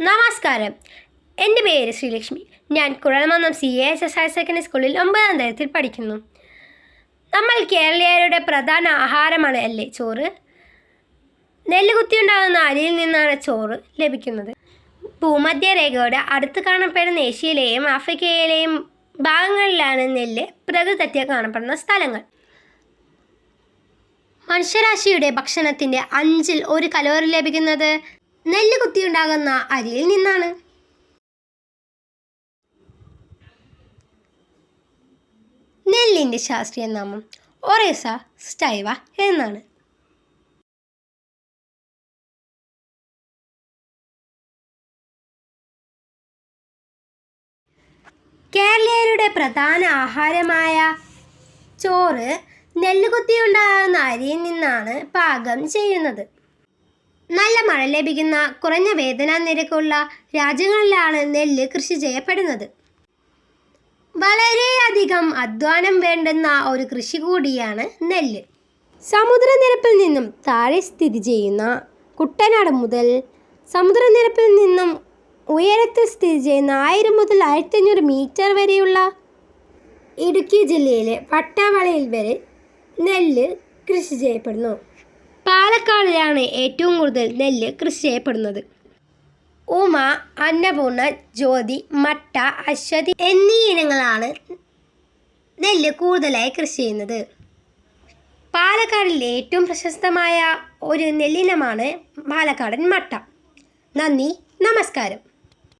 നമസ്കാരം. എന്റെ പേര് ശ്രീലക്ഷ്മി. ഞാൻ Kuzhalmannam C S S higher secondary സ്കൂളിൽ ഒമ്പതാം തരത്തിൽ പഠിക്കുന്നു. നമ്മൾ കേരളീയരുടെ പ്രധാന ആഹാരമാണ് അല്ലേ? ചോറ്. നെല്ല് കുത്തിയുണ്ടാകുന്ന അരിയിൽ നിന്നാണ് ചോറ് ലഭിക്കുന്നത്. ഭൂമധ്യരേഖയുടെ അടുത്ത് കാണപ്പെടുന്ന ഏഷ്യയിലെയും ആഫ്രിക്കയിലെയും ഭാഗങ്ങളിലാണ് നെല്ല് പ്രകൃതത്തിൽ കാണപ്പെടുന്ന സ്ഥലങ്ങൾ. മനുഷ്യരാശിയുടെ ഭക്ഷണത്തിന്റെ അഞ്ചിൽ ഒരു കലോറി ലഭിക്കുന്നത് നെല്ല് കുത്തിയുണ്ടാകുന്ന അരിയിൽ നിന്നാണ്. നെല്ലിന്റെ ശാസ്ത്രീയ നാമം ഒറേസ സ്റ്റൈവ എന്നാണ്. കേരളീയരുടെ പ്രധാന ആഹാരമായ ചോറ് നെല്ല് കുത്തിയുണ്ടാകുന്ന അരിയിൽ നിന്നാണ് പാകം ചെയ്യുന്നത്. നല്ല മഴ ലഭിക്കുന്ന കുറഞ്ഞ വേതന നിരക്കുള്ള രാജ്യങ്ങളിലാണ് നെല്ല് കൃഷി ചെയ്യപ്പെടുന്നത്. വളരെയധികം അധ്വാനം വേണ്ടുന്ന ഒരു കൃഷി കൂടിയാണ് നെല്ല്. സമുദ്രനിരപ്പിൽ നിന്നും താഴെ സ്ഥിതി ചെയ്യുന്ന കുട്ടനാട് മുതൽ സമുദ്രനിരപ്പിൽ നിന്നും ഉയരത്തിൽ സ്ഥിതി ചെയ്യുന്ന ആയിരം മുതൽ ആയിരത്തഞ്ഞൂറ് മീറ്റർ വരെയുള്ള ഇടുക്കി ജില്ലയിലെ വട്ടവളയിൽ വരെ നെല്ല് കൃഷി ചെയ്യപ്പെടുന്നു. പാലക്കാടിലാണ് ഏറ്റവും കൂടുതൽ നെല്ല് കൃഷി ചെയ്യപ്പെടുന്നത്. ഉമ അന്നപൂർണ ജ്യോതി മട്ട അശ്വതി എന്നീ ഇനങ്ങളാണ് നെല്ല് കൂടുതലായി കൃഷി ചെയ്യുന്നത്. പാലക്കാടിലെ ഏറ്റവും പ്രശസ്തമായ ഒരു നെല്ലിനമാണ് പാലക്കാടൻ മട്ട. നന്ദി നമസ്കാരം.